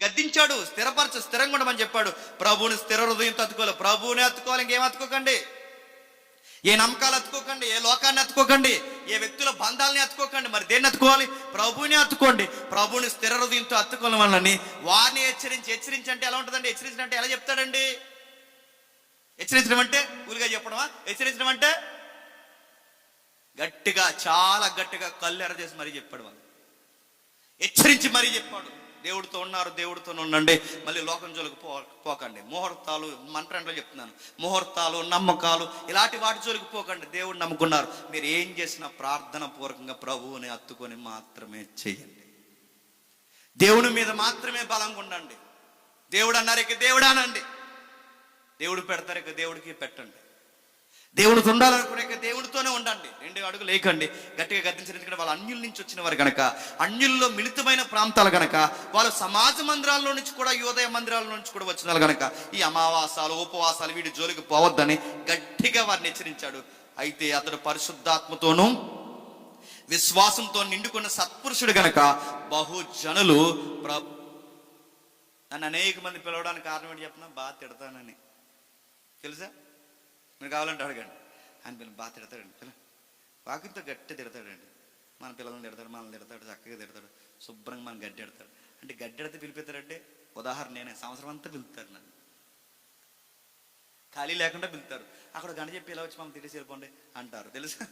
గద్దించాడు స్థిరపరచ స్థిరంగా ఉండమని చెప్పాడు. ప్రభువుని స్థిర హృదయంతో అతుకోవాలి ప్రభువుని అతుకోవాలి ఇంకేం అతుకోకండి ఏ నమ్మకాలు అతుకోకండి ఏ లోకాన్ని అతుకోకండి ఏ వ్యక్తుల బంధాలని అతుకోకండి మరి దేన్ని అతుకోవాలి ప్రభువుని అతుకోండి ప్రభువుని స్థిర హృదయంతో అతుకోవడం వల్లని వారిని హెచ్చరించి హెచ్చరించంటే ఎలా ఉంటుందండి? హెచ్చరించడం అంటే ఎలా చెప్తాడండి? హెచ్చరించడం అంటే ఊరిగా చెప్పడమా? హెచ్చరించడం అంటే గట్టిగా చాలా గట్టిగా కళ్ళు ఎర్ర చేసి మరీ చెప్పాడు వాళ్ళు హెచ్చరించి మరీ చెప్పాడు. దేవుడితో ఉన్నారు దేవుడితో ఉండండి. మళ్ళీ లోకం జోలికి పో పోకండి. ముహూర్తాలు మంత్రంలో చెప్తున్నాను. ముహూర్తాలు నమ్మకాలు ఇలాంటి వాటి జోలికి పోకండి. దేవుడు నమ్ముకున్నారు. మీరు ఏం చేసినా ప్రార్థన పూర్వకంగా ప్రభువుని అత్తుకొని మాత్రమే చేయండి. దేవుని మీద మాత్రమే బలంగా ఉండండి. దేవుడు అన్నారు ఇక దేవుడానండి దేవుడు పెడతారు ఇక దేవుడికి పెట్టండి. దేవుడితో ఉండాలనుకునే దేవుడితోనే ఉండండి. రెండు అడుగు లేకండి. గట్టిగా గద్దించిన ఎందుకంటే వాళ్ళు అన్యుల నుంచి వచ్చిన వారు గనక అన్యుల్లో మిళితమైన ప్రాంతాలు గనక వాళ్ళు సమాజ మందిరాల్లో నుంచి కూడా యోదయ మందిరాల నుంచి కూడా వచ్చిన వాళ్ళు కనుక ఈ అమావాసాలు ఉపవాసాలు వీటి జోలికి పోవద్దని గట్టిగా వారిని హెచ్చరించాడు. అయితే అతడు పరిశుద్ధాత్మతోనూ విశ్వాసంతో నిండుకున్న సత్పురుషుడు గనక బహుజనులు ప్ర నన్ను అనేక మంది పిలవడానికి కారణం ఏంటి చెప్పిన? బాగా తిడతానని. తెలుసా? మీరు కావాలంటే అడగండి. ఆయన పిల్లలు బాగా తిడతాడండి పిల్ల. వాకింగ్తో గట్టి తిడతాడండి. మన పిల్లల్ని తిడతాడు మనల్ని తిడతాడు చక్కగా తిడతాడు శుభ్రంగా మన గడ్డి ఎడతాడు అంటే గడ్డి ఎడితే పిలిపిస్తాడంటే ఉదాహరణ నేనే సంవత్సరం అంతా పిలుస్తారు నన్ను. ఖాళీ లేకుండా పిలుస్తారు అక్కడ గంట చెప్పి ఇలా వచ్చి మనం తిరిగి వెళ్ళిపోండి అంటారు తెలుసా?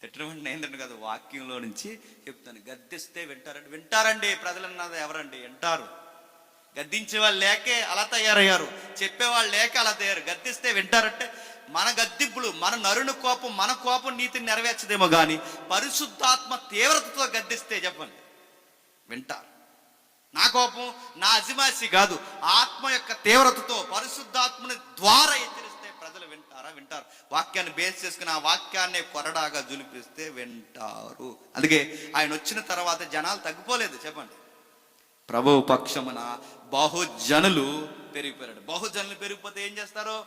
తిట్టడం అంటే నేను కాదు వాక్యంలో నుంచి చెప్తాను. గద్దిస్తే వింటారండి. వింటారండి ప్రజలన్నది ఎవరండి? వింటారు. గద్దించే వాళ్ళు లేకే అలా తయారయ్యారు. చెప్పేవాళ్ళు లేక అలా తయారు. గద్దిస్తే వింటారంటే మన గద్దింపులు మన నరుని కోపం మన కోపం నీతిని నెరవేర్చదేమో కానీ పరిశుద్ధాత్మ తీవ్రతతో గద్దిస్తే చెప్పండి. వింటారు. నా కోపం నా అజిమాసి కాదు. ఆత్మ యొక్క తీవ్రతతో పరిశుద్ధాత్మని ద్వారా హెచ్చరిస్తే ప్రజలు వింటారా? వింటారు. వాక్యాన్ని బేస్ చేసుకుని ఆ వాక్యాన్ని కొరడాగా జులిపిస్తే వింటారు. అందుకే ఆయన వచ్చిన తర్వాత జనాలు తగ్గిపోలేదు. చెప్పండి. ప్రభు పక్షమున బహుజనులు పెరిగిపోయాడు బహుజనులు పెరిగిపోతే ఏం చేస్తారు?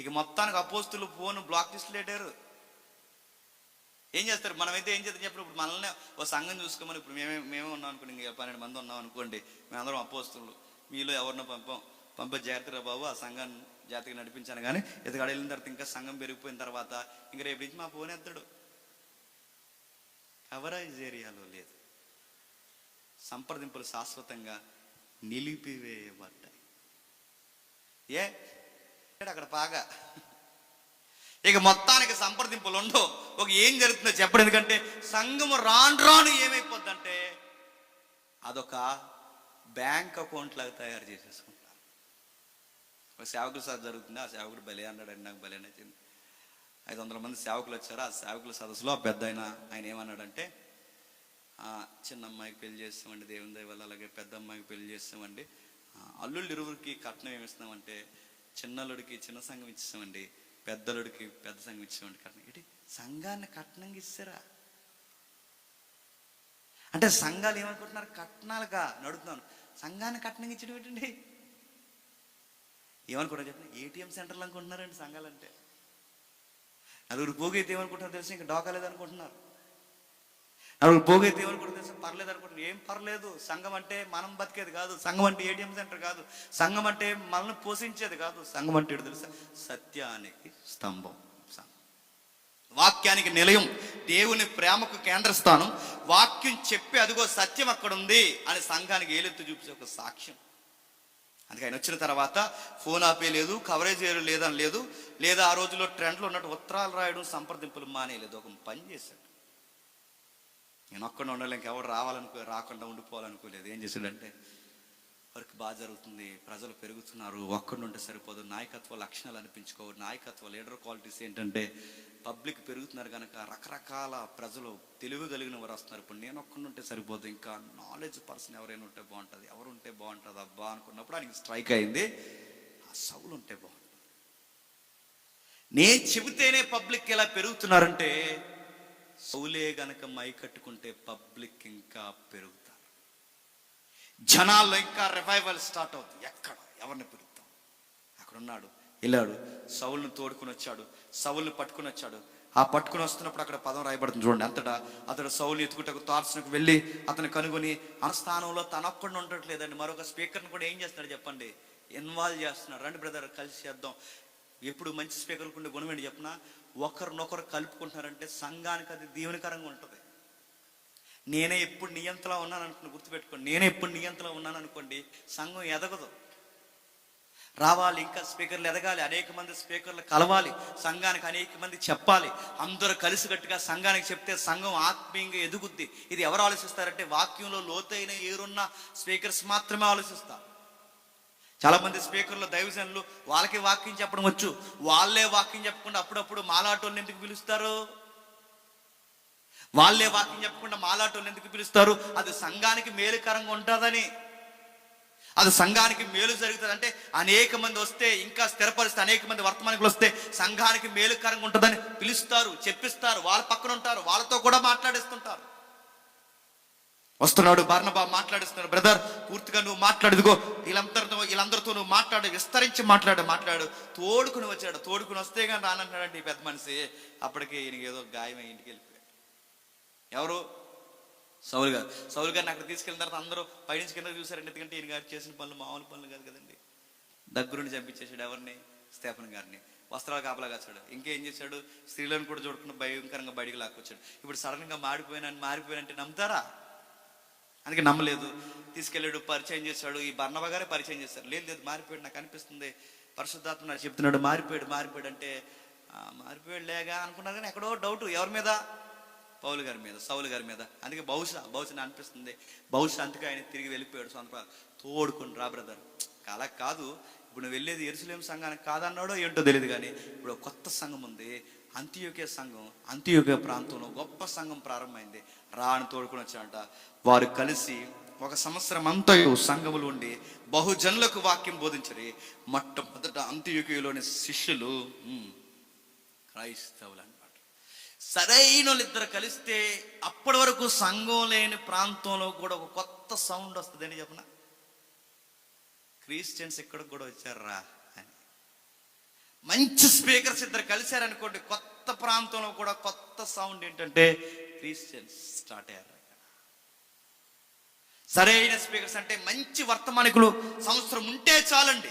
ఇక మొత్తానికి అపోస్తులు ఫోన్ బ్లాక్ లిస్ట్ లేటారు ఏం చేస్తారు? మనమైతే ఏం చేద్దాం చెప్పిన ఇప్పుడు మనల్ని ఓ సంఘం చూసుకోమని ఇప్పుడు మేమే మేమే ఉన్నాం అనుకోండి. ఇంకా పన్నెండు మంది ఉన్నాం అనుకోండి. మేమందరం అపోస్తులు. మీలో ఎవరినో పంపం పంప జాగ్రత్తరా బాబు? ఆ సంఘాన్ని జాతికి నడిపించాను కానీ ఇతగాడ వెళ్ళిన తర్వాత ఇంకా సంఘం పెరిగిపోయిన తర్వాత ఇంక రేపు నుంచి మా ఫోన్ ఎత్తాడు. కవరేజ్ ఏరియాలో లేదు. సంప్రదింపులు శాశ్వతంగా నిలిపివేయబడ్డాయి. ఏ? అక్కడ బాగా. ఇక మొత్తానికి సంప్రదింపులు ఉండవు. ఒక ఏం జరుగుతుందో చెప్పడం ఎందుకంటే సంఘము రాను రాను ఏమైపోద్దంటే అదొక బ్యాంక్ అకౌంట్ లాగా తయారు చేసేసుకుంటారు. ఒక సేవకులు సదస్సు జరుగుతుంది? ఆ సేవకుడు బలి అన్నాడు నాకు బలి నచ్చింది. ఐదు వందల మంది సేవకులు వచ్చారు. ఆ సేవకుల సదస్సులో ఆ పెద్ద ఆయన ఆయన ఏమన్నాడంటే చిన్న అమ్మాయికి పెళ్ళి చేస్తామండి దేవుని దయ వల్ల అలాగే పెద్ద అమ్మాయికి పెళ్ళి చేస్తామండి. అల్లుళ్ళు ఇరువురికి కట్నం ఏమిస్తామంటే ఇస్తామంటే చిన్నల్లుడికి చిన్న సంఘం ఇచ్చామండి పెద్దలుడికి పెద్ద సంఘం ఇచ్చామండి కట్నం. ఏంటి? సంఘాన్ని కట్నంగా ఇస్తారా? అంటే సంఘాలు ఏమనుకుంటున్నారు? కట్నాలుగా నడుతున్నాను సంఘాన్ని కట్నంగా ఇచ్చడం ఏంటండి? ఏమనుకుంటారు చెప్పండి? ఏటీఎం సెంటర్లు అనుకుంటున్నారండి సంఘాలంటే. నలుగురు పోగైతే ఏమనుకుంటున్నారు తెలిసి? ఇంకా డోకా అనుకుంటున్నారు నలుగురు పోగైతే ఏమనుకుంటారు తెలుసా పర్లేదు అనుకుంటున్నారు ఏం పర్లేదు సంఘం అంటే మనం బతికేది కాదు సంఘం అంటే ఏటీఎం సెంటర్ కాదు సంఘం అంటే మనల్ని పోషించేది కాదు సంఘం అంటే తెలుసా? సత్యానికి స్తంభం. వాక్యానికి నిలయం దేవుని ప్రేమకు కేంద్ర స్థానం వాక్యం చెప్పి అదిగో సత్యం అక్కడ ఉంది అని సంఘానికి ఏలెత్తు చూపించే ఒక సాక్ష్యం. అందుకే ఆయన వచ్చిన తర్వాత ఫోన్ ఆపేయలేదు కవరేజ్ చేయడం లేదని లేదు లేదా ఆ రోజుల్లో ట్రెండ్లో ఉన్నట్టు ఉత్తరాలు రాయడం సంప్రదింపులు మానేయలేదు ఒక పని చేశాడు. నేను ఒక్కడ ఉండాలి ఇంకెవరు రావాలనుకో రాకుండా ఉండిపోవాలనుకోలేదు. ఏం చేశాడంటే వర్క్ బాగా జరుగుతుంది ప్రజలు పెరుగుతున్నారు ఒక్కడు ఉంటే సరిపోదు నాయకత్వ లక్షణాలు అనిపించుకో నాయకత్వ లీడర్ క్వాలిటీస్ ఏంటంటే పబ్లిక్ పెరుగుతున్నారు కనుక రకరకాల ప్రజలు తెలివి కలిగిన వారు వస్తున్నారు. ఇప్పుడు నేను ఒక్కడు ఉంటే సరిపోదు ఇంకా నాలెడ్జ్ పర్సన్ ఎవరైనా ఉంటే బాగుంటుంది ఎవరు ఉంటే బాగుంటుంది అబ్బా అనుకున్నప్పుడు ఆయనకి స్ట్రైక్ అయింది ఆ సౌలు ఉంటే బాగుంటుంది. నేను చెబితేనే పబ్లిక్ ఎలా పెరుగుతున్నారంటే సౌలే గనక మై కట్టుకుంటే పబ్లిక్ ఇంకా పెరుగుతారు. జనాల్లో ఇంకా రివైవల్ స్టార్ట్ అవుతుంది. ఎక్కడ? ఎవరిని పిలుద్దాం? అక్కడ ఉన్నాడు వెళ్ళాడు. సౌల్ని తోడుకుని వచ్చాడు. సౌల్ని పట్టుకుని వచ్చాడు. ఆ పట్టుకుని వస్తున్నప్పుడు అక్కడ పదం రాయబడుతుంది చూడండి అంతటా. అతడు సౌలు ఎత్తుకుంటకు తార్సునకు వెళ్ళి అతను కనుగొని ఆ స్థానంలో తనొక్కడిని ఉండట్లేదండి. మరొక స్పీకర్ని కూడా ఏం చేస్తున్నాడు చెప్పండి? ఇన్వాల్వ్ చేస్తున్నాడు. రండి బ్రదర్ కలిసి చేద్దాం. ఎప్పుడు మంచి స్పీకర్లకు ఉండే గుణం ఏంటి చెప్పిన? ఒకరినొకరు కలుపుకుంటున్నారంటే సంఘానికి అది దీవెనకరంగా ఉంటుంది. నేనే ఎప్పుడు నియంతలా ఉన్నాను అనుకుని గుర్తుపెట్టుకోండి. నేనే ఎప్పుడు నియంతలా ఉన్నాను అనుకోండి సంఘం ఎదగదు. రావాలి ఇంకా స్పీకర్లు ఎదగాలి అనేక మంది స్పీకర్లు కలవాలి సంఘానికి అనేక మంది చెప్పాలి. అందరూ కలిసికట్టుగా సంఘానికి చెప్తే సంఘం ఆత్మీయంగా ఎదుగుద్ది. ఇది ఎవరు ఆలోచిస్తారంటే వాక్యంలో లోతైన ఏరున్న స్పీకర్స్ మాత్రమే ఆలోచిస్తారు. చాలా మంది స్పీకర్లు దైవజనులు వాళ్ళకి వాక్యం చెప్పడం వచ్చు. వాళ్ళే వాక్యం చెప్పకుండా అప్పుడప్పుడు మాలాటోళ్ళని ఎందుకు పిలుస్తారు? వాళ్ళే వాక్యం చెప్పకుండా మాలాటోళ్ళని ఎందుకు పిలుస్తారు? అది సంఘానికి మేలుకరంగా ఉంటుందని. అది సంఘానికి మేలు జరుగుతుంది. అంటే అనేక మంది వస్తే ఇంకా స్థిరపరిస్తే అనేక మంది వర్తమానికులు వస్తే సంఘానికి మేలుకరంగా ఉంటుందని పిలుస్తారు చెప్పిస్తారు. వాళ్ళ పక్కన ఉంటారు. వాళ్ళతో కూడా మాట్లాడిస్తుంటారు. వస్తున్నాడు బార్నబా మాట్లాడిస్తున్నాడు బ్రదర్ పూర్తిగా నువ్వు మాట్లాడుదుగో వీళ్ళందరితో వీళ్ళందరితో నువ్వు మాట్లాడు విస్తరించి మాట్లాడు మాట్లాడు. తోడుకుని వచ్చాడు తోడుకుని వస్తే కానీ రానంటున్నాడండి ఈ పెద్ద మనిషి. అప్పటికి ఈయనకి ఏదో గాయమై ఇంటికి వెళ్ళిపోయాడు. ఎవరు? సౌలు గారు. సౌలు గారిని అక్కడ తీసుకెళ్ళిన తర్వాత అందరూ పైనుంచి కింద చూసారండి ఎందుకంటే ఈయన గారు చేసిన పనులు మామూలు పనులు కాదు కదండి. దగ్గరుండి చంపించేశాడు ఎవరిని? స్టేఫన్ గారిని. వస్త్రాలు కాపలా కాచాడు. ఇంకేం చేశాడు? స్త్రీలను కూడా చూడకుండా భయంకరంగా బయటికి లాక్కొచ్చాడు. ఇప్పుడు సడన్గా మారిపోయినా మారిపోయినంటే నమ్ముతారా? అందుకే నమ్మలేదు. తీసుకెళ్ళాడు పరిచయం చేశాడు. ఈ బర్ణవ గారే పరిచయం చేశారు. లేదు లేదు మారిపోయాడు నాకు అనిపిస్తుంది. పరిశుద్ధాత్మ నాకు చెప్తున్నాడు మారిపోయాడు మారిపోయాడు అంటే మారిపోయాడు లేగా అనుకున్నారు కానీ ఎక్కడో డౌట్ ఎవరి మీద? పౌలు గారి మీద సౌలు గారి మీద. అందుకే బహుశా బహుశా అనిపిస్తుంది. బహుశా అందుకే ఆయన తిరిగి వెళ్ళిపోయాడు సొంత తోడుకుని తోడుకొని రా బ్రదర్ అలా కాదు. ఇప్పుడు నువ్వు వెళ్ళేది ఎరుసలేం సంఘానికి కాదన్నాడో ఏంటో తెలియదు కానీ ఇప్పుడు కొత్త సంఘం ఉంది. అంత్యోకే సంఘం అంత్యోకే ప్రాంతంలో గొప్ప సంఘం ప్రారంభమైంది. రా అని తోడుకొని వచ్చాడంట. వారు కలిసి ఒక సంవత్సరం అంతా సంఘములు ఉండి బహుజనులకు వాక్యం బోధించరి. మొట్టమొదట అంత్యోకేలోని శిష్యులు క్రైస్తవులు అనమాట సరైన ఇద్దరు కలిస్తే అప్పటి వరకు సంఘం లేని ప్రాంతంలో కూడా ఒక కొత్త సౌండ్ వస్తుంది అని క్రిస్టియన్స్ ఇక్కడికి కూడా వచ్చారా మంచి స్పీకర్స్ ఇద్దరు కలిశారనుకోండి కొత్త ప్రాంతంలో కూడా కొత్త సౌండ్ ఏంటంటే క్రిస్టియన్స్ స్టార్ట్ అయ్యారు. సరైన స్పీకర్స్ అంటే మంచి వర్తమానికులు సంవత్సరం ఉంటే చాలండి.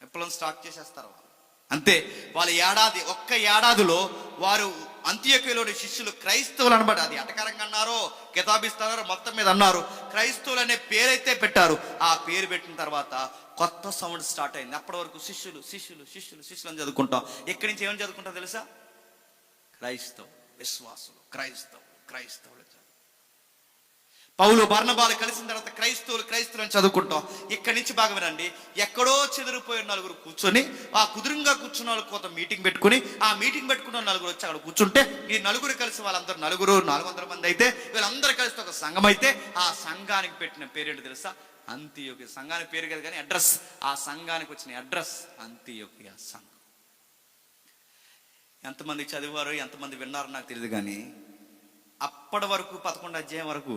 విప్లవం స్టార్ట్ చేసేస్తారు వాళ్ళు. అంతే వాళ్ళ ఏడాది ఒక్క ఏడాదిలో వారు అంత్యకులోని శిష్యులు క్రైస్తవులు అనమాట. అది అటకరంగా అన్నారో కితాబిస్తారో మొత్తం మీద అన్నారు. క్రైస్తవులు అనే పేరైతే పెట్టారు. ఆ పేరు పెట్టిన తర్వాత కొత్త సౌండ్ స్టార్ట్ అయింది. అప్పటి వరకు శిష్యులు శిష్యులు శిష్యులు శిష్యులు అని చదువుకుంటాం. ఎక్కడి నుంచి ఏమని చదువుకుంటాం తెలుసా? క్రైస్తవు విశ్వాసులు క్రైస్తవులు క్రైస్తవులు చదువు. పౌలు బర్ణబాలు కలిసిన తర్వాత క్రైస్తవులు క్రైస్తవులు చదువుకుంటాం. ఇక్కడి నుంచి బాగా వినండి ఎక్కడో చెదిరిపోయిన నలుగురు కూర్చొని ఆ కుదురుగా కూర్చున్న వాళ్ళు కొంత మీటింగ్ పెట్టుకుని ఆ మీటింగ్ పెట్టుకున్న నలుగురు వచ్చి అక్కడ కూర్చుంటే ఈ నలుగురు కలిసి వాళ్ళందరూ నలుగురు నాలుగు వందల మంది అయితే వీళ్ళందరూ కలిసి ఒక సంఘం అయితే ఆ సంఘానికి పెట్టిన పేరేంటి తెలుసా? అంత్యోగ్య సంఘానికి పేరు కదా కానీ అడ్రస్. ఆ సంఘానికి వచ్చిన అడ్రస్ అంత్యోకి సంఘం. ఎంతమంది చదివారు ఎంతమంది విన్నారో నాకు తెలియదు కానీ అప్పటి వరకు పదకొండు అధ్యాయం వరకు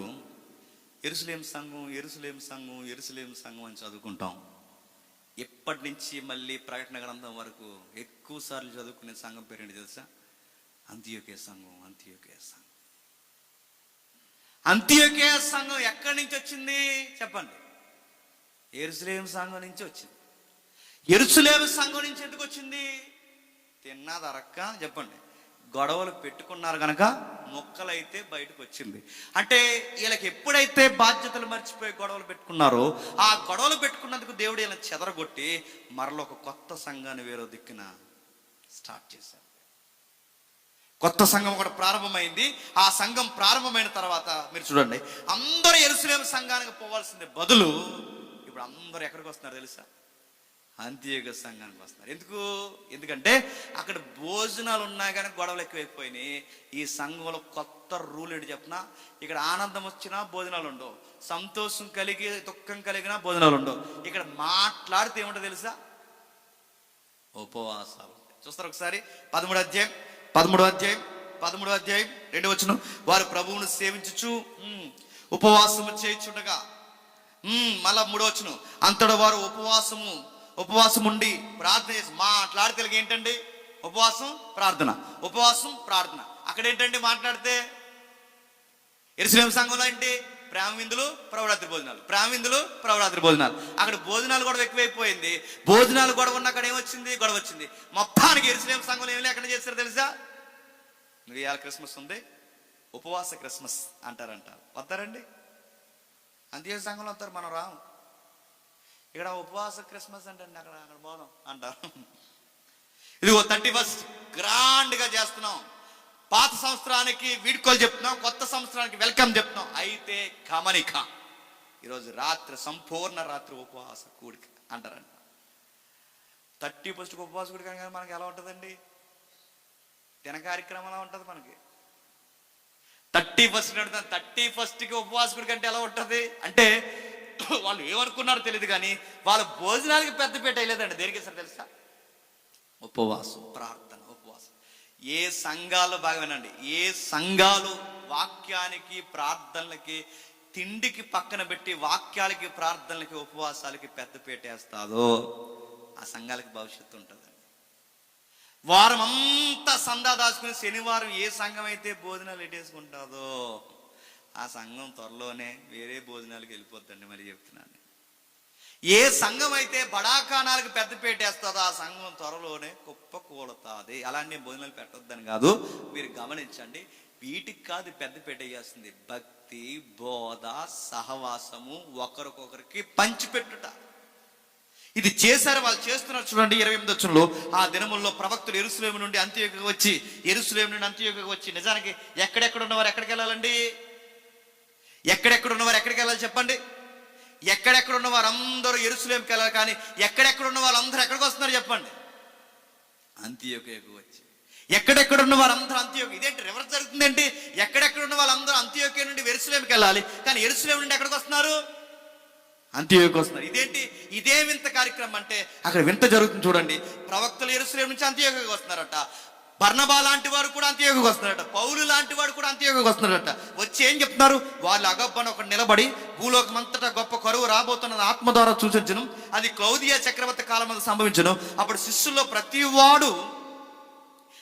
ఎరుసలేం సంఘం ఎరుసలేం సంఘం ఎరుసలేం సంఘం అని చదువుకుంటాం. ఎప్పటి నుంచి మళ్ళీ ప్రకటన గ్రంథం వరకు ఎక్కువ సార్లు చదువుకునే సంఘం పేరేంటి తెలుసా? అంత్యోకే సంఘం అంత్యోకే సంఘం. అంత్యోకే సంఘం ఎక్కడి నుంచి వచ్చింది? చెప్పండి. ఎరుసలేం సంఘం నుంచి వచ్చింది. ఎరుసలేం సంఘం నుంచి ఎందుకు వచ్చింది? తిన్నదరక్క చెప్పండి. గొడవలు పెట్టుకున్నారు కనుక మొక్కలైతే బయటకు వచ్చింది. అంటే వీళ్ళకి ఎప్పుడైతే బాధ్యతలు మర్చిపోయి గొడవలు పెట్టుకున్నారో ఆ గొడవలు పెట్టుకున్నందుకు దేవుడు ఇలా చెదరగొట్టి మరలో ఒక కొత్త సంఘాన్ని వేరే దిక్కున స్టార్ట్ చేశారు. కొత్త సంఘం ఒకటి ప్రారంభమైంది. ఆ సంఘం ప్రారంభమైన తర్వాత మీరు చూడండి అందరూ ఎరుసలేం సంఘానికి పోవాల్సిందే బదులు ఇప్పుడు అందరూ ఎక్కడికి వస్తున్నారు తెలుసా? అంత్యోగ సంఘానికి వస్తున్నారు. ఎందుకు? ఎందుకంటే అక్కడ భోజనాలు ఉన్నా కానీ గొడవలు ఎక్కువైపోయినాయి. ఈ సంఘంలో కొత్త రూల్ ఏంటి చెప్పిన ఇక్కడ ఆనందం వచ్చినా భోజనాలు ఉండవు. సంతోషం కలిగి దుఃఖం కలిగినా భోజనాలు ఉండవు. ఇక్కడ మాట్లాడితే ఏమిటో తెలుసా? ఉపవాసాలు చూస్తారు ఒకసారి? పదమూడు అధ్యాయం పదమూడు అధ్యాయం పదమూడు అధ్యాయం రెండు వచ్చిన వారు ప్రభువును సేవించుచు ఉపవాసము చేయించుండగా మళ్ళా మూడో వచ్చును అంతటా వారు ఉపవాసము ఉపవాసం ఉండి ప్రార్థన చేసి మాట్లాడితే ఏంటండి? ఉపవాసం ప్రార్థన. ఉపవాసం ప్రార్థన. అక్కడ ఏంటండి మాట్లాడితే? ఎరుసలేం సంఘంలో ఏంటి? ప్రేమ విందులు ప్రవరాత్రి భోజనాలు. ప్రేమ విందులు ప్రవరాత్రి భోజనాలు. అక్కడ భోజనాలు గొడవ ఎక్కువైపోయింది. భోజనాలు గొడవ ఉన్న అక్కడ ఏమొచ్చింది? గొడవ వచ్చింది. మొత్తానికి ఎరుసలేం సంఘంలో ఏమి ఎక్కడ చేస్తారు తెలుసా? నువ్వు ఇవాళ క్రిస్మస్ ఉంది. ఉపవాస క్రిస్మస్ అంటారంట. వస్తారండి అంతే సంఘంలో వస్తారు మనం రాము. ఇక్కడ ఉపవాస క్రిస్మస్ అంటే అక్కడ అక్కడ పోదాం అంటారు. ఇదిగో థర్టీ ఫస్ట్ గ్రాండ్గా చేస్తున్నాం. పాత సంవత్సరానికి వీడ్కోలు చెప్తున్నాం కొత్త సంవత్సరానికి వెల్కమ్ చెప్తున్నాం. అయితే గమనిక ఈరోజు రాత్రి సంపూర్ణ రాత్రి ఉపవాస కూడిక అంటారంట. థర్టీ ఫస్ట్కి ఉపవాస కూడిక కానీ మనకి ఎలా ఉంటుందండి? దిన కార్యక్రమం ఎలా ఉంటుంది మనకి? థర్టీ ఫస్ట్ నడుతుంది థర్టీ ఫస్ట్కి ఉపవాస కూడిక అంటే ఎలా ఉంటుంది? అంటే వాళ్ళు ఏమనుకున్నారో తెలియదు కానీ వాళ్ళ భోజనాలకి పెద్దపీట వేయలేదండి. దేనికి సార్ తెలుసా? ఉపవాసం ప్రార్థన ఉపవాసం. ఏ సంఘాలు భాగమేనండి. ఏ సంఘాలు వాక్యానికి ప్రార్థనలకి తిండికి పక్కన పెట్టి వాక్యాలకి ప్రార్థనలకి ఉపవాసాలకి పెద్దపీట వేస్తాదో ఆ సంఘాలకి భవిష్యత్తు ఉంటుందండి. వారం అంతా సందా దాచుకుని శనివారం ఏ సంఘం అయితే భోజనాలు ఎట్టేసుకుంటుందో ఆ సంఘం త్వరలోనే వేరే భోజనాలకు వెళ్ళిపోద్దండి మరి చెప్తున్నాను ఏ సంఘం అయితే బడాకాణాలకు పెద్ద పెట్టేస్తుందో ఆ సంఘం త్వరలోనే కుప్ప కూలతాది. అలాంటి భోజనాలు పెట్టొద్దని కాదు మీరు గమనించండి వీటికి కాదు పెద్ద పెట్టేయాల్సింది భక్తి బోధ సహవాసము ఒకరికొకరికి పంచిపెట్టుట. ఇది చేశారు వాళ్ళు చేస్తున్నారు చూడండి ఇరవై ఎనిమిది వచ్చంలో ఆ దినముల్లో ప్రవక్తులు ఎరుసలేము నుండి అంత్యోగకు వచ్చి ఎరుసలేము నుండి అంత్యోగకు వచ్చి నిజానికి ఎక్కడెక్కడ ఉన్నవారు ఎక్కడికి వెళ్ళాలండి? ఎక్కడెక్కడ ఉన్నవారు ఎక్కడికి వెళ్ళాలి చెప్పండి? ఎక్కడెక్కడ ఉన్న వారందరూ ఎరుసలేంకి వెళ్ళాలి కానీ ఎక్కడెక్కడ ఉన్న వాళ్ళందరూ ఎక్కడికి వస్తున్నారు చెప్పండి? అంత్యోకకు వచ్చి. ఎక్కడెక్కడ ఉన్న వారందరూ అంత్యోక ఇదేంటి రివర్స్ జరుగుతుందేంటి? ఎక్కడెక్కడ ఉన్న వాళ్ళందరూ అంత్యోకే నుండి ఎరుసలేంకి వెళ్ళాలి కానీ ఎరుసలేం నుండి ఎక్కడికి వస్తున్నారు? అంత్యోకి వస్తున్నారు. ఇదేంటి? ఇదే వింత కార్యక్రమం అంటే అక్కడ వింత జరుగుతుంది చూడండి. ప్రవక్తలు ఎరుసలేం నుంచి అంత్యోకి వస్తున్నారట. బర్ణబా లాంటి వారు కూడా అంత్యోగకు వస్తున్నారట పౌలు లాంటి వాడు కూడా అంత్యోగకు వస్తున్నారట వచ్చి ఏం చెప్తున్నారు? వాళ్ళు అగబ్బన ఒక నిలబడి భూలోకమంతటా గొప్ప కరువు రాబోతున్నది ఆత్మ ద్వారా సూచించను అది క్లౌదియా చక్రవర్తి కాలం సంభవించను. అప్పుడు శిష్యుల్లో ప్రతి వాడు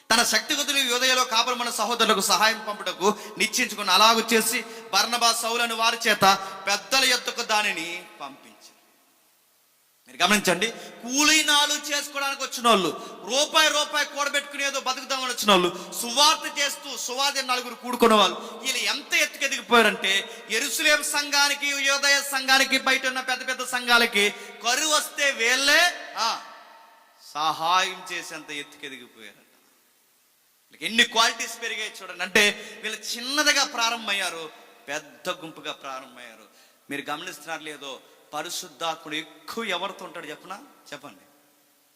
తన శక్తిగతులు యోదయలో కాపురమైన సహోదరులకు సహాయం పంపుటకు నిశ్చయించుకుని అలాగు చేసి బర్ణబా సౌలను వారి చేత పెద్దల ఎత్తుకు దానిని పంపించారు గమనించండి కూలీనాలు చేసుకోవడానికి వచ్చిన వాళ్ళు రూపాయి రూపాయి కూడబెట్టుకునేదో బతుకుదామని వచ్చిన వాళ్ళు సువార్త చేస్తూ సువార్త నలుగురు కూడుకున్న వాళ్ళు వీళ్ళు ఎంత ఎత్తుకు ఎదిగిపోయారంటే ఎరుసలేం సంఘానికి యోదయ సంఘానికి బయట ఉన్న పెద్ద పెద్ద సంఘాలకి కరువు వస్తే వీళ్ళే సహాయం చేసేంత ఎత్తుకెదిగిపోయారు ఎన్ని క్వాలిటీస్ పెరిగాయి చూడండి. అంటే వీళ్ళు చిన్నదిగా ప్రారంభమయ్యారు పెద్ద గుంపుగా ప్రారంభమయ్యారు. మీరు గమనిస్తున్నారు లేదో పరిశుద్ధాత్ముడు ఎక్కువ ఎవరితో ఉంటాడు చెప్పనా? చెప్పండి.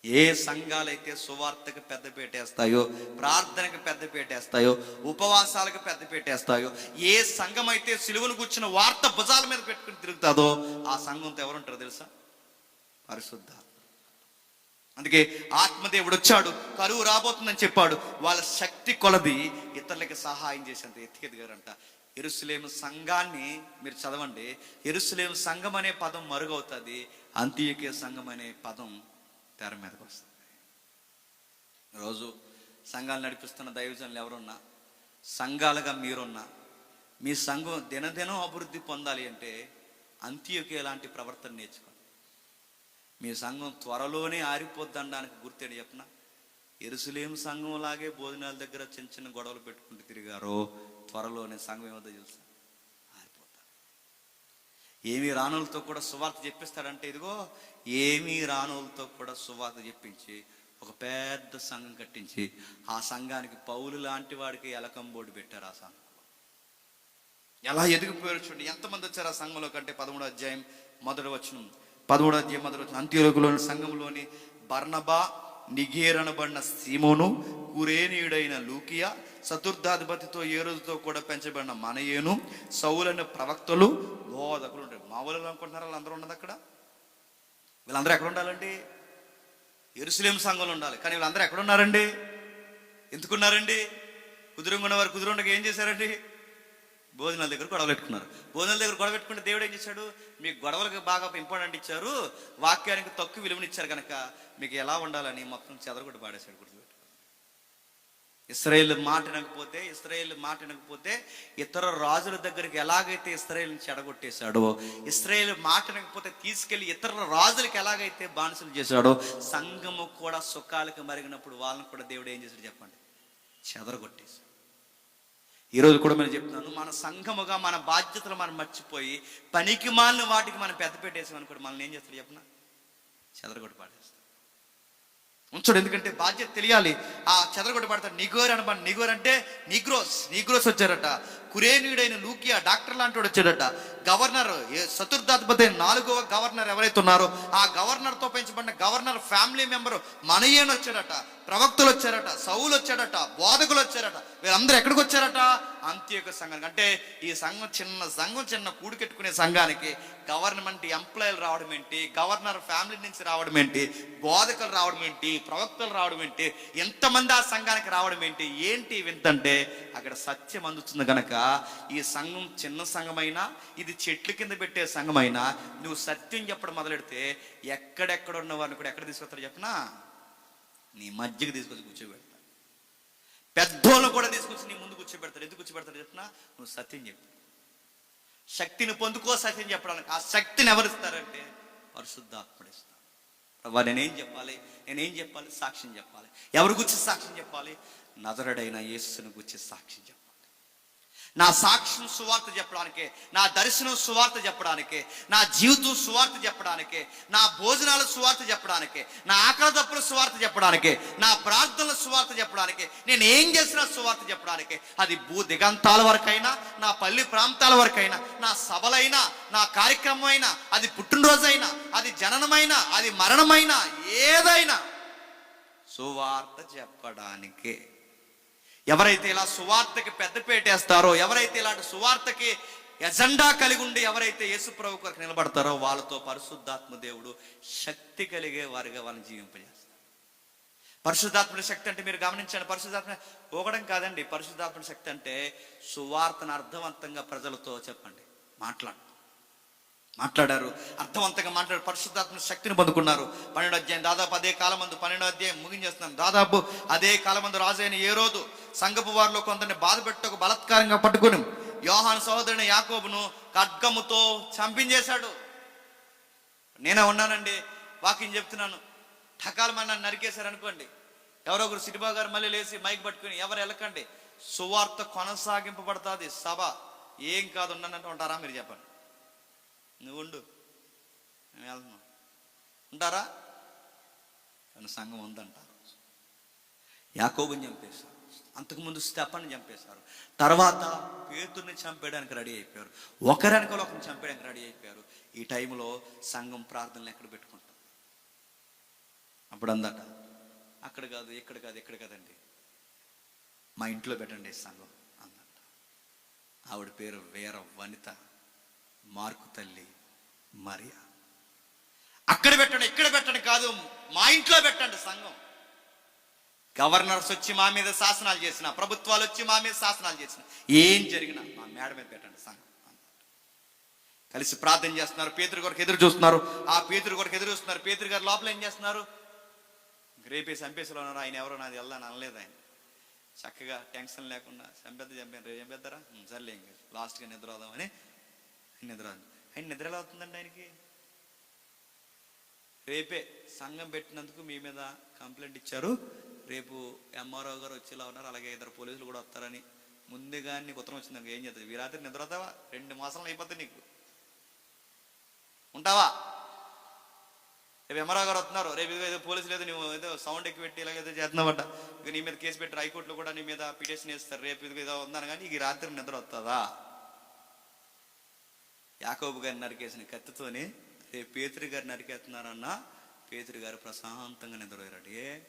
ఏ సంఘాలైతే సువార్తకు పెద్ద పెట్టేస్తాయో ప్రార్థనకు పెద్ద పెట్టేస్తాయో ఉపవాసాలకు పెద్ద పెట్టేస్తాయో ఏ సంఘం అయితే సిలువను కూర్చున్న వార్త భుజాల మీద పెట్టుకుని తిరుగుతుందో ఆ సంఘంతో ఎవరుంటారో తెలుసా? పరిశుద్ధ అందుకే ఆత్మదేవుడు వచ్చాడు కరువు రాబోతుందని చెప్పాడు వాళ్ళ శక్తి కొలది ఇతరులకి సహాయం చేసేంత ఎత్తికెదిగారంట. ఎరుసలేం సంఘాన్ని మీరు చదవండి. ఎరుసలేం సంఘం అనే పదం మరుగవుతుంది. అంత్యకీయ సంఘం అనే పదం తెర మీదకి వస్తుంది. రోజు సంఘాలు నడిపిస్తున్న దైవజనులు ఎవరున్నా సంఘాలుగా మీరున్నా మీ సంఘం దినదినం అభివృద్ధి పొందాలి అంటే అంత్యకీయ లాంటి ప్రవర్తన నేర్చుకోండి. మీ సంఘం త్వరలోనే ఆరిపోద్దనడానికి గుర్తేడు చెప్పిన? ఎరుసలేం సంఘం లాగే భోజనాల దగ్గర చిన్న చిన్న గొడవలు పెట్టుకుంటూ తిరిగారో త్వరలోనే సంఘం ఏమవుతుందో తెలుసా? ఆరిపోతారు. ఏమీ రానులతో కూడా సువార్త చెప్పిస్తాడంటే ఇదిగో ఏమీ రానులతో కూడా సువార్త చెప్పించి ఒక పెద్ద సంఘం కట్టించి ఆ సంఘానికి పౌలు లాంటి వాడికి ఎలకంబోర్డు పెట్టారు ఆ సంఘం. ఎలా ఎదిగిపోయారు చూడండి. ఎంతమంది వచ్చారు ఆ సంఘంలో కంటే పదమూడో అధ్యాయం మొదటి వచ్చిన పదమూడో అధ్యాయం మొదటి వచ్చిన అంత్యోలోని సంఘంలోని బర్ణబా నిగేరనబడిన సీమోను కురేనీయుడైన లూకియా చతుర్థాధిపతితో ఏ రోజుతో కూడా పెంచబడిన మనయేను సౌలైన ప్రవక్తలు బోధకులు ఉంటారు. మా వాళ్ళు అనుకుంటున్నారు? వాళ్ళందరూ ఉన్నది అక్కడ? వీళ్ళందరూ ఎక్కడ ఉండాలండి? ఎరుసలేం సంఘంలో ఉండాలి. కానీ వీళ్ళందరూ ఎక్కడ ఉన్నారండి? ఎందుకున్నారండి? కుదురంగున్న వారు కుదురుండగా ఏం చేశారండి? భోజనాల దగ్గర గొడవలు పెట్టుకున్నారు. భోజనాల దగ్గర గొడవ పెట్టుకుంటే దేవుడు ఏం చేశాడు? మీకు గొడవలకు బాగా ఇంపార్టెంట్ ఇచ్చారు. వాక్యానికి తక్కువ విలువనిచ్చారు కనుక మీకు ఎలా ఉండాలని మొత్తం చెదరగొట్టి పాడేశాడు గుర్తుపెట్టు ఇస్రాయేల్ మాట వినకపోతే ఇస్రాయేల్ మాట వినకపోతే ఇతర రాజుల దగ్గరికి ఎలాగైతే ఇస్రాయేల్ని చెడగొట్టేశాడో ఇస్రాయేల్ మాట వినకపోతే తీసుకెళ్ళి ఇతర రాజులకి ఎలాగైతే బానిసలు చేశాడో సంఘము కూడా సుఖాలకు మరిగినప్పుడు వాళ్ళని కూడా దేవుడు ఏం చేశాడు చెప్పండి? చెదరగొట్టేశాడు. ఈరోజు కూడా నేను చెప్తున్నాను మన సంఘముగా మన బాధ్యతలు మనం మర్చిపోయి పనికి మాలిన వాటికి మనం పెద్ద పెట్టేసామని కూడా మనల్ని ఏం చేస్తాడు చెప్పనా? చెదరగొట్టి పాడేస్తాం ఉంచడు. ఎందుకంటే బాధ్యత తెలియాలి. ఆ చెదరగొట్టబడతాడు. నిగోర్ అనమాట నిగోర్ అంటే నిగ్రోస్. నిగ్రోస్ వచ్చారట. కురేనీయుడైన లూకియా డాక్టర్ లాంటి వచ్చాడట. గవర్నర్ ఏ చతుర్థాధిపతి నాలుగవ గవర్నర్ ఎవరైతే ఉన్నారో ఆ గవర్నర్తో పెంచబడిన గవర్నర్ ఫ్యామిలీ మెంబర్ మనయ్యను వచ్చాడట ప్రవక్తలు వచ్చారట సౌలు వచ్చాడట బోధకులు వచ్చారట. వీళ్ళందరూ ఎక్కడికి వచ్చారట? అంత్యక సంఘానికి. అంటే ఈ సంఘం చిన్న సంఘం చిన్న కూడికెట్టుకునే సంఘానికి. గవర్నమెంట్ ఎంప్లాయీలు రావడం ఏంటి? గవర్నర్ ఫ్యామిలీ నుంచి రావడం ఏంటి? బోధకులు రావడం ఏంటి? ప్రవక్తలు రావడం ఏంటి? ఎంతమంది ఆ సంఘానికి రావడం ఏంటి? ఏంటి వింతంటే అక్కడ సత్యం అందుతుంది విధంగా ఈ సంఘం చిన్న సంఘమైనా ఇది చెట్ల కింద పెట్టే సంఘమైనా నువ్వు సత్యం చెప్పడం మొదలెడితే ఎక్కడెక్కడ ఉన్న వారిని కూడా ఎక్కడ తీసుకొస్తారు చెప్పనా? నీ మధ్యకి తీసుకొచ్చి కూర్చోబెడతా. పెద్దోళ్ళు కూడా తీసుకొచ్చి నీ ముందు కూర్చోబెడతారు. ఎందుకు కూర్చోబెడతారు చెప్పినా? నువ్వు సత్యం చెప్పు. శక్తిని పొందుకో సత్యం చెప్పడానికి. ఆ శక్తిని ఎవరిస్తారంటే పరిశుద్ధాత్ముడు ఇస్తాడు ప్రభా నేనేం చెప్పాలి? నేనేం చెప్పాలి? సాక్ష్యం చెప్పాలి. ఎవరి గురించి సాక్ష్యం చెప్పాలి? నదరుడైన యేసుని గురించి సాక్ష్యం చెప్పాలి. నా సాక్ష్యం సువార్త చెప్పడానికే నా దర్శనం సువార్త చెప్పడానికే నా జీవితం సువార్త చెప్పడానికే నా భోజనాల సువార్త చెప్పడానికే నా ఆకలి తప్పుల సువార్త చెప్పడానికే నా ప్రార్థనల సువార్త చెప్పడానికే నేను ఏం చేసిన సువార్త చెప్పడానికే అది భూ దిగంతాల వరకైనా నా పల్లి ప్రాంతాల వరకైనా నా సభలైనా నా కార్యక్రమం అయినా అది పుట్టినరోజైనా అది జననమైనా అది మరణమైనా ఏదైనా సువార్త చెప్పడానికే. ఎవరైతే ఇలా సువార్తకి పెద్దపేటేస్తారో ఎవరైతే ఇలాంటి సువార్తకి ఎజెండా కలిగి ఉండి ఎవరైతే యేసు ప్రభు కొరకు నిలబడతారో వాళ్ళతో పరిశుద్ధాత్మ దేవుడు శక్తి కలిగే వారిగా వాళ్ళని జీవింపజేస్తారు పరిశుద్ధాత్మ శక్తి అంటే మీరు గమనించండి పరిశుద్ధాత్మ పోగడం కాదండి. పరిశుద్ధాత్మ శక్తి అంటే సువార్తను అర్థవంతంగా ప్రజలతో చెప్పండి మాట్లాడండి. మాట్లాడారు. అర్థవంతంగా మాట్లాడారు. పరిశుద్ధాత్మ శక్తిని పొందుకున్నారు. పన్నెండు అధ్యాయం దాదాపు అదే కాలం మందు పన్నెండు అధ్యాయం ముగించేస్తున్నాం దాదాపు అదే కాలం మందు రాజు అయిన ఏ రోజు సంగపు వారిలో కొందరిని బాధ పెట్టకు బలత్కారంగా పట్టుకుని యోహాను సహోదరుని యాకోబును ఖడ్గముతో చంపించేశాడు. నేనే ఉన్నానండి వాకింగ్ చెప్తున్నాను. ఠకాలు మన నన్ను నరికేశారు అనుకోండి ఎవరో ఒకరు సినిమా గారు మళ్ళీ లేచి మైక్ పట్టుకుని ఎవరు వెళ్ళకండి సువార్త కొనసాగింపబడుతుంది. సభ ఏం కాదు ఉన్నానంటే ఉంటారా మీరు చెప్పండి. నువ్వు ఉండు. మేము వెళ్తున్నాం. ఉంటారా? కానీ సంఘం ఉందంటారు. యాకోబుని చంపేశారు. అంతకుముందు స్టెఫన్ చంపేశారు. తర్వాత పేతుర్ని చంపేయడానికి రెడీ అయిపోయారు. ఒకరనుకలు ఒకరిని చంపేయడానికి రెడీ అయిపోయారు. ఈ టైంలో సంఘం ప్రార్థనలు ఎక్కడ పెట్టుకుంటాం అప్పుడు అందట అక్కడ కాదు ఇక్కడ కాదు ఇక్కడ కాదండి. మా ఇంట్లో పెట్టండి సంఘం అందట. ఆవిడ పేరు వేర వనిత. మార్కు తల్లి మరియా. అక్కడ పెట్టండి ఇక్కడ పెట్టండి కాదు మా ఇంట్లో పెట్టండి సంఘం. గవర్నర్స్ వచ్చి మా మీద శాసనాలు చేసిన ప్రభుత్వాలు వచ్చి మా మీద శాసనాలు చేసిన ఏం జరిగినా మా మేడ మీద పెట్టండి సంఘం కలిసి ప్రార్థన చేస్తున్నారు పేతురు కొరకు ఎదురు చూస్తున్నారు. ఆ పేతురు కొరకు ఎదురు చూస్తున్నారు పేతురు గారు లోపల ఏం చేస్తున్నారు? రేపేసి చంపేసిలో ఉన్నారు. ఆయన ఎవరో నాది వెళ్ళాను అనలేదు ఆయన. చక్కగా టెన్షన్ లేకుండా చంపేద్ద చంపాను రేపు చంపేద్దారా సర్లే ఇంకా లాస్ట్గా నిద్ర అవుదామని నిద్ర ఆయన నిద్ర ఎలా అవుతుందండి ఆయనకి? రేపే సంఘం పెట్టినందుకు మీ మీద కంప్లైంట్ ఇచ్చారు. రేపు ఎంఆర్ఓ గారు వచ్చేలా ఉన్నారు. అలాగే ఇద్దరు పోలీసులు కూడా వస్తారని. ముందుగా నీకు ఉత్తరం వచ్చింది ఏం చేస్తుంది ఈ రాత్రి నిద్ర రెండు మాసాలు అయిపోతుంది నీకు. ఉంటావా? రేపు ఎంఆర్ఓ గారు వస్తున్నారు. రేపు ఏదో పోలీసులు ఏదో నువ్వు ఏదో సౌండ్ ఎక్కువ పెట్టి ఇలాగ ఏదో చేస్తున్నావట. ఇక నీ మీద కేసు పెట్టి హైకోర్టులో కూడా నీ మీద పిటిషన్ వేస్తారు. రేపు ఇదిగో ఏదో ఉందని కానీ ఈ రాత్రి నిద్ర వస్తుందా? యాకోబు గారిని నరికేసిన కత్తితోని రేపు పేతురు గారు నరికేస్తున్నారన్నా పేతురు గారు ప్రశాంతంగా నిద్రపోయారు ఏ?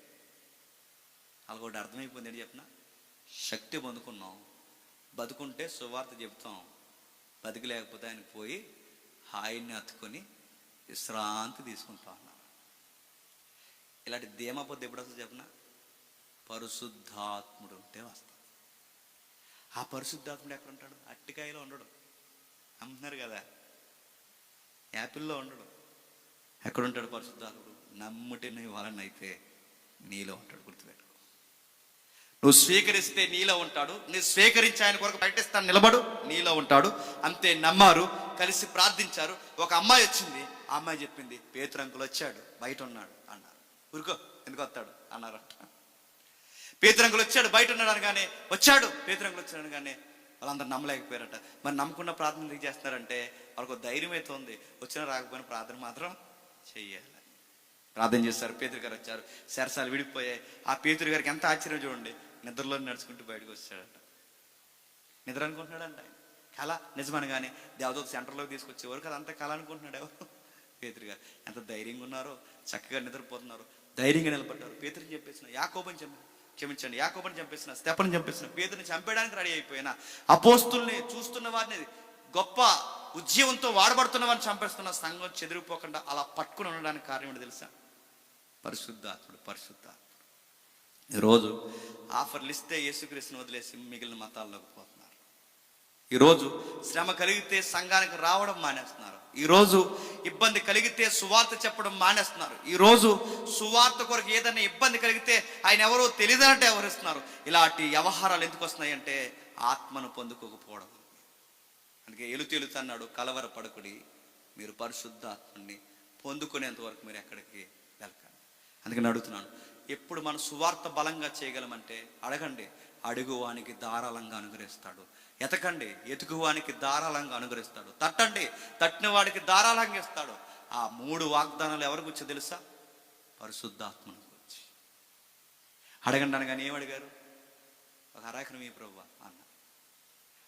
అలా అర్థమైపోయింది ఏంటి చెప్పిన? శక్తి పొందుకున్నాం. బతుకుంటే సువార్త చెప్తాం బతికి లేకపోతే ఆయనకు పోయి హాయిని అత్తుకొని విశ్రాంతి తీసుకుంటా ఉన్నారు ఇలాంటి ధీమా పొద్దు ఎప్పుడు వస్తుంది చెప్పిన? పరిశుద్ధాత్ముడు ఉంటే వస్తాడు. ఆ పరిశుద్ధాత్ముడు ఎక్కడ ఉంటాడు అట్టికాయలో ఉండడు. అమ్ముతున్నారు కదా. యాపిల్లో ఉండడు. ఎక్కడ ఉంటాడు పరిశుద్ధాత్ముడు? నమ్ముటే నీ నీలో ఉంటాడు గుర్తుపెట్టుకో. నువ్వు స్వీకరిస్తే నీలో ఉంటాడు నువ్వు స్వీకరించి ఆయన కొరకు ప్రకటిస్తాను నిలబడు నీలో ఉంటాడు. అంతే నమ్మారు కలిసి ప్రార్థించారు. ఒక అమ్మాయి వచ్చింది ఆ అమ్మాయి చెప్పింది పేతురంకులు వచ్చాడు బయట ఉన్నాడు అన్నారు. ఊరుకో ఎందుకు వస్తాడు? అన్నారంట. పేతురంకులు వచ్చాడు బయట ఉన్నాడు అనగానే వచ్చాడు పేతురంకులు వచ్చాడు అనగానే వాళ్ళందరూ నమ్మలేకపోయారట. మరి నమ్మకుండా ప్రార్థన ఎందుకు చేస్తున్నారంటే వాళ్ళకు ఒక ధైర్యం అయితే ఉంది. వచ్చిన రాకపోయిన ప్రార్థన మాత్రం చెయ్యాలి ప్రార్థన చేస్తారు. పేతురు గారు వచ్చారు. సరసాలు విడిపోయాయి. ఆ పేతురు గారికి ఎంత ఆశ్చర్యం చూడండి. నిద్రలో నడుచుకుంటూ బయటకు వచ్చాడట. నిద్ర అనుకుంటున్నాడంట ఆయన. కళ నిజమనగానే దేవదూత సెంటర్లోకి తీసుకొచ్చేవారు కదా అంత కళ అనుకుంటున్నాడు ఎవరు? పేతురు గారు. ఎంత ధైర్యంగా ఉన్నారో చక్కగా నిద్రపోతున్నారు. ధైర్యంగా నిలబడ్డారు. పేతురు చెప్పేసిన యాకోబని చెప్పారు క్షమించండి. యాకోబని చంపేసిన స్తెపని చంపేసిన పేదని చంపేయడానికి రెడీ అయిపోయినా అపోస్తుల్ని చూస్తున్న వారిని గొప్ప ఉద్యమంతో వాడబడుతున్న వారిని చంపేస్తున్న సంఘం చెదిరిపోకుండా అలా పట్టుకుని ఉండడానికి కారణం ఏంటో తెలుసా? పరిశుద్ధాత్ముడు పరిశుద్ధాత్ముడు. ఈరోజు ఆఫర్లు ఇస్తే యేసుక్రీస్తుని వదిలేసి మిగిలిన మతాల్లోకి పోతున్నారు. ఈరోజు శ్రమ కలిగితే సంఘానికి రావడం మానేస్తున్నారు. ఈరోజు ఇబ్బంది కలిగితే సువార్త చెప్పడం మానేస్తున్నారు. ఈరోజు సువార్త కొరకు ఏదైనా ఇబ్బంది కలిగితే ఆయన ఎవరో తెలియదన్నట్టు ఎవరిస్తున్నారు ఇలాంటి వ్యవహారాలు ఎందుకు వస్తున్నాయి అంటే ఆత్మను పొందుకోకపోవడం. అందుకే ఎలుతు అన్నాడు కలవర పడకుడి మీరు పరిశుద్ధాత్మని పొందుకునేంత వరకు మీరు ఎక్కడికి వెళ్ళకండి. అందుకని అడుగుతున్నాను ఎప్పుడు మన సువార్త బలంగా చేయగలమంటే అడగండి అడుగువానికి ధారాళంగా అనుగ్రహిస్తాడు. ఎతకండి ఎతుకువానికి ధారాళంగా అనుగ్రహిస్తాడు. తట్టండి తట్టిన వాడికి ధారాళంగా ఇస్తాడు. ఆ మూడు వాగ్దానాలు ఎవరికి వచ్చి తెలుసా? పరిశుద్ధాత్మను గురించి. అడగండి అనగానే ఏమడిగారు ఒక అరాకరం ఈ ప్రభు అన్న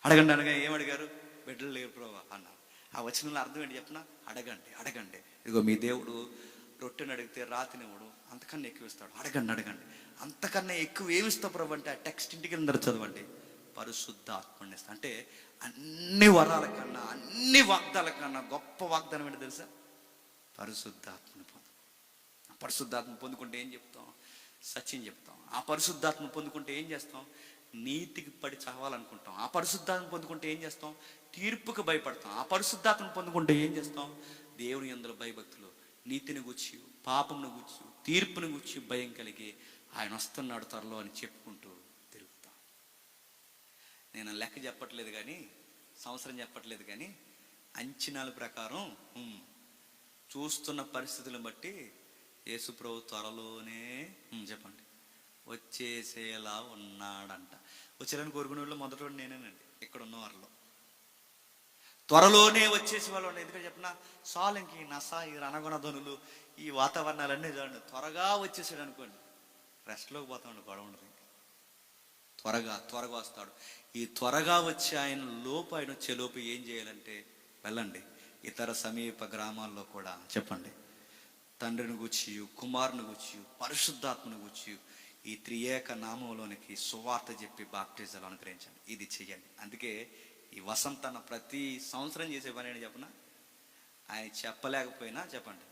అడగండి అనగా ఏమడిగారు బిడ్డలు లేరు ప్రభా అన్నారు. ఆ వచనంలో అర్థం ఏంటి చెప్పిన? అడగండి అడగండి. ఇదిగో మీ దేవుడు రొట్టెని అడిగితే రాతినివ్వడు. అంతకన్నా ఎక్కువ ఇస్తాడు. అడగండి అడగండి. అంతకన్నా ఎక్కువ ఏమి ఇస్తావు ప్రభు అంటే ఆ టెక్స్ట్ ఇంటికి అందరు చదవండి. పరిశుద్ధ ఆత్మని ఇస్తా. అంటే అన్ని వరాల కన్నా అన్ని వాగ్దాల కన్నా గొప్ప వాగ్దానం ఏంటి తెలుసా? పరిశుద్ధాత్మని పొందు. పరిశుద్ధాత్మ పొందుకుంటే ఏం చెప్తాం? సచిన్ చెప్తాం. ఆ పరిశుద్ధాత్మ పొందుకుంటే ఏం చేస్తాం? నీతికి పడి చావాలనుకుంటాం. ఆ పరిశుద్ధాత్మ పొందుకుంటే ఏం చేస్తాం? తీర్పుకు భయపడతాం. ఆ పరిశుద్ధాత్మ పొందుకుంటే ఏం చేస్తాం? దేవుని అందులో భయభక్తులు నీతిని గుచ్చి పాపమును గుచ్చు తీర్పును గుచ్చి భయం కలిగి ఆయన వస్తున్నాడు త్వరలో అని చెప్పుకుంటూ తిరుగుతాం. నేను లెక్క చెప్పట్లేదు కానీ సంవత్సరం చెప్పట్లేదు కానీ అంచనాల ప్రకారం చూస్తున్న పరిస్థితులను బట్టి యేసుప్రభు త్వరలోనే చెప్పండి. వచ్చేసేలా ఉన్నాడంట. వచ్చారని కోరుకునే వాళ్ళు మొదటి నేనేనండి. ఇక్కడ ఉన్న వారిలో త్వరలోనే వచ్చేసి వాళ్ళు ఉండే ఎందుకంటే చెప్పిన? సాలంకి నస ఈ రణగుణ ధ్వనులు ఈ వాతావరణాలన్నీ చూడండి. త్వరగా వచ్చేసాడు అనుకోండి. రెస్ట్లోకి పోతామండి గొడవ ఉండదు త్వరగా త్వరగా వస్తాడు. ఈ త్వరగా వచ్చే ఆయన లోపు ఆయన వచ్చే లోపు ఏం చేయాలంటే వెళ్ళండి. ఇతర సమీప గ్రామాల్లో కూడా చెప్పండి. తండ్రిని గుచ్చి కుమారుని గుచ్చి పరిశుద్ధాత్మను గుచ్చి ఈ త్రియేక నామంలోనికి సువార్త చెప్పి బాప్టిజాలు అనుగ్రహించండి. ఇది చెయ్యండి. అందుకే ఈ వసంతన ప్రతి సంవత్సరం చేసే పని ఏంటి చెప్పనా? ఆయన చెప్పలేకపోయినా చెప్పండి.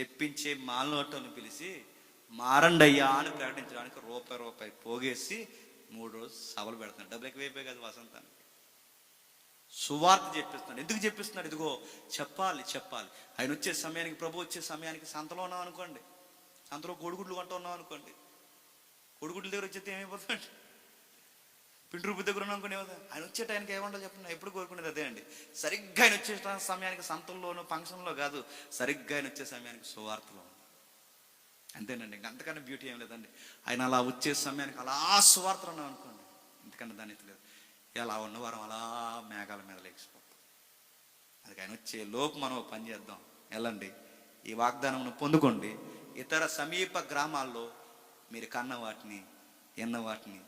చెప్పించే మాలోటను పిలిచి మారండయ్యా అని ప్రకటించడానికి రూపాయి రూపాయి పోగేసి మూడు రోజులు సభలు పెడుతున్నాడు. డబ్బులు ఎక్కువైపోయి కదా వసంతానికి సువార్త చెప్పిస్తున్నాడు. ఎందుకు చెప్పిస్తున్నాడు? ఇదిగో చెప్పాలి చెప్పాలి. ఆయన వచ్చే సమయానికి ప్రభు వచ్చే సమయానికి సంతలో ఉన్నాం అనుకోండి. సంతలో కొడుగుడ్లు కొంటూ ఉన్నాం అనుకోండి. కొడుగుడ్ల దగ్గర వచ్చేస్తే ఏమైపోతుంది? పిండి రూపు దగ్గర ఉన్నాం అనుకునే ఆయన వచ్చే టైంకి ఏమంటో చెప్పండి ఎప్పుడు కోరుకునేది అదే అండి. సరిగ్గా ఆయన వచ్చే సమయానికి సంతల్లోనూ ఫంక్షన్లో కాదు సరిగ్గా ఆయన వచ్చే సమయానికి సువార్తలో. అంతేనండి ఇంక అంతకన్నా బ్యూటీ ఏం లేదండి. ఆయన అలా వచ్చే సమయానికి అలా సువార్తలు ఉన్నాం అనుకోండి ఎందుకన్నా దాని లేదు. ఇలా ఉన్నవారం అలా మేఘాల మీద లేచిపోతాం. అందుకే ఆయన వచ్చే లోపు మనం పని చేద్దాం. వెళ్ళండి ఈ వాగ్దానం పొందుకోండి. ఇతర సమీప గ్రామాల్లో మీరు కన్న వాటిని ఎన్న వాటిని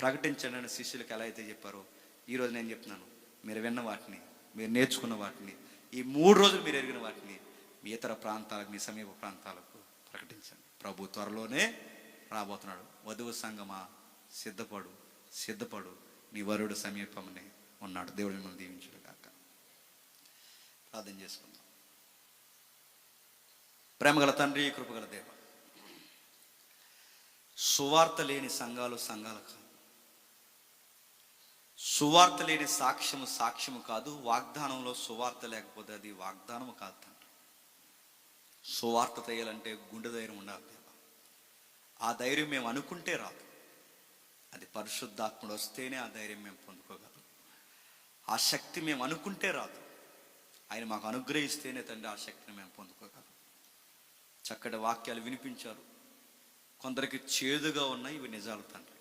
ప్రకటించండి అని శిష్యులకు ఎలా అయితే చెప్పారో ఈరోజు నేను చెప్తున్నాను మీరు విన్న వాటిని మీరు నేర్చుకున్న వాటిని ఈ మూడు రోజులు మీరు ఎరిగిన వాటిని మీ ఇతర ప్రాంతాలకు మీ సమీప ప్రాంతాలకు ప్రకటించండి. ప్రభు త్వరలోనే రాబోతున్నాడు. వధువు సంగమా సిద్ధపడు సిద్ధపడు నీ వరుడు సమీపంనే ఉన్నాడు. దేవుడు మిమ్మల్ని దీవించుడు కాక ప్రార్థన చేసుకుందాం. ప్రేమగల తండ్రి కృపగల దేవ సువార్త లేని సంఘాలు సంఘాలు కాదు. సువార్త లేని సాక్ష్యము సాక్ష్యము కాదు వాగ్దానంలో సువార్త లేకపోతే అది వాగ్దానము కాదు తండ్రి. సువార్త చేయాలంటే గుండె ధైర్యం ఉండాలి దేవా. ఆ ధైర్యం మేము అనుకుంటే రాదు. అది పరిశుద్ధాత్ముడు వస్తేనే ఆ ధైర్యం మేము పొందుకోగలం. ఆ శక్తి మేము అనుకుంటే రాదు. ఆయన మాకు అనుగ్రహిస్తేనే తండ్రి ఆ శక్తిని మేము పొందుకోగలం. చక్కటి వాక్యాలు వినిపించారు. కొందరికి చేదుగా ఉన్నాయి ఇవి నిజాలు తండ్రి.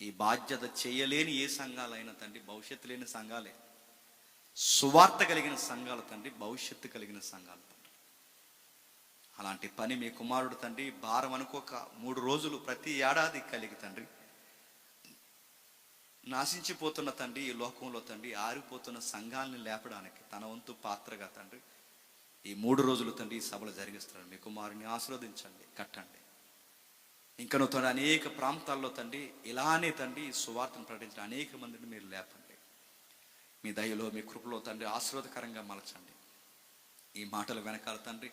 ఈ బాధ్యత చేయలేని ఏ సంఘాలైనా తండ్రి భవిష్యత్తు లేని సంఘాలే. సువార్త కలిగిన సంఘాలు తండ్రి భవిష్యత్తు కలిగిన సంఘాలు తండ్రి. అలాంటి పని మీ కుమారుడు తండ్రి భారం అనుకోక మూడు రోజులు ప్రతి ఏడాది కలిగి తండ్రి. నాశించిపోతున్న తండ్రి ఈ లోకంలో తండ్రి ఆరిపోతున్న సంఘాలని లేపడానికి తన వంతు పాత్రగా తండ్రి ఈ మూడు రోజులు తండ్రి ఈ సభలు జరిగిస్తున్నాడు మీ కుమారుని ఆశీర్వదించండి కట్టండి. ఇంకను తండ్రి అనేక ప్రాంతాల్లో తండ్రి ఇలానే తండ్రి సువార్తను ప్రకటించిన అనేక మందిని మీరు లేపండి. మీ దయలో మీ కృపలో తండ్రి ఆశీర్వాదకరంగా మలచండి. ఈ మాటల వెనకాల తండ్రి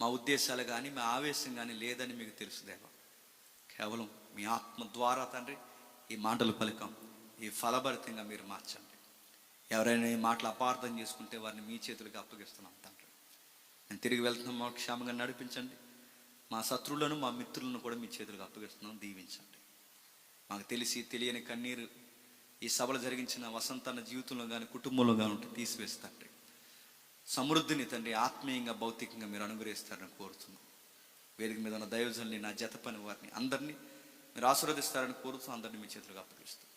మా ఉద్దేశాలు కానీ మా ఆవేశం కానీ లేదని మీకు తెలుసు దేవ. కేవలం మీ ఆత్మ ద్వారా తండ్రి ఈ మాటలు ఫలికం ఈ ఫలభరితంగా మీరు మార్చండి. ఎవరైనా ఈ మాటలు అపార్థం చేసుకుంటే వారిని మీ చేతులకు అప్పగిస్తున్నాం తండ్రి. నేను తిరిగి వెళ్తున్నాం మా క్షేమంగా నడిపించండి. మా శత్రువులను మా మిత్రులను కూడా మీ చేతులకు అప్పగిస్తున్నాం దీవించండి. మాకు తెలిసి తెలియని కన్నీరు ఈ సభలు జరిగించిన వసంతన్న జీవితంలో కానీ కుటుంబంలో కానీ ఉంటే తీసివేస్తాండి. సమృద్ధిని తండ్రి ఆత్మీయంగా భౌతికంగా మీరు అనుగ్రహిస్తారని కోరుతున్నాం. వేదిక మీద ఉన్న దైవజనుల్ని నా జత పని వారిని అందరినీ మీరు ఆశీర్వదిస్తారని కోరుతూ అందరినీ మీ చేతులకు అప్పగిస్తాం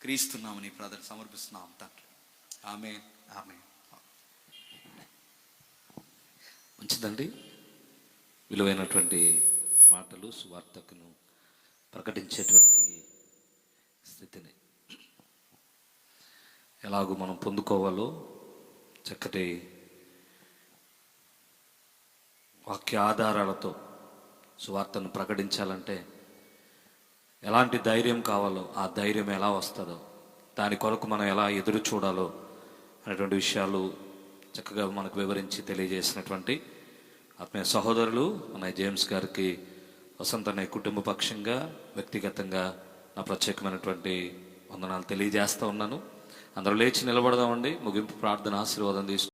క్రీస్తున్నామని ప్రార్థన సమర్పిస్తున్నాం తండ్రి. ఆమె ఆమె మంచిదండి విలువైనటువంటి మాటలు సువార్తకును ప్రకటించేటువంటి స్థితిని ఎలాగో మనం పొందుకోవాలో చక్కటి వాక్య ఆధారాలతో సువార్తను ప్రకటించాలంటే ఎలాంటి ధైర్యం కావాలో ఆ ధైర్యం ఎలా వస్తుందో దాని కొరకు మనం ఎలా ఎదురు చూడాలో అనేటువంటి విషయాలు చక్కగా మనకు వివరించి తెలియజేసినటువంటి ఆత్మీయ సహోదరులు మన జేమ్స్ గారికి వసంత అనే కుటుంబ పక్షంగా వ్యక్తిగతంగా నా ప్రత్యేకమైనటువంటి వందనాలు తెలియజేస్తూ ఉన్నాను. అందరూ లేచి నిలబడదామండి. ముగింపు ప్రార్థన ఆశీర్వాదం తీసుకు